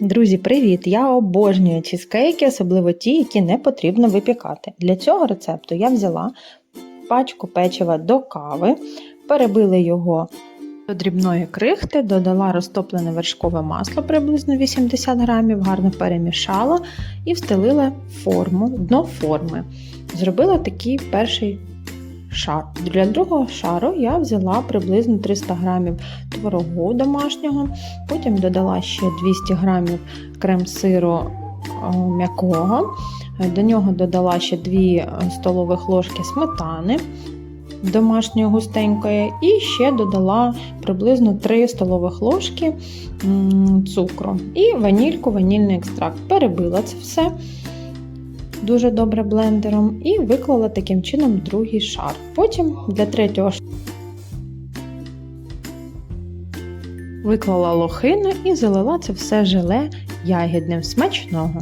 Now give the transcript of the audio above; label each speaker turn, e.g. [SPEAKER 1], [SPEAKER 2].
[SPEAKER 1] Друзі, привіт! Я обожнюю чізкейки, особливо ті, які не потрібно випікати. Для цього рецепту я взяла пачку печива до кави, перебила його до дрібної крихти, додала розтоплене вершкове масло приблизно 80 грамів, гарно перемішала і встелила форму, дно форми. Зробила такий перший шар. Для другого шару я взяла приблизно 300 грамів творогу домашнього, потім додала ще 200 грамів крем-сиру е, м'якого, до нього додала ще 2 столових ложки сметани домашньої густенької, і ще додала приблизно 3 столових ложки цукру. І ванільку, ванільний екстракт. Перебила це все дуже добре блендером і виклала таким чином другий шар. Потім для третього шару виклала лохину і залила це все желе ягідним смачного.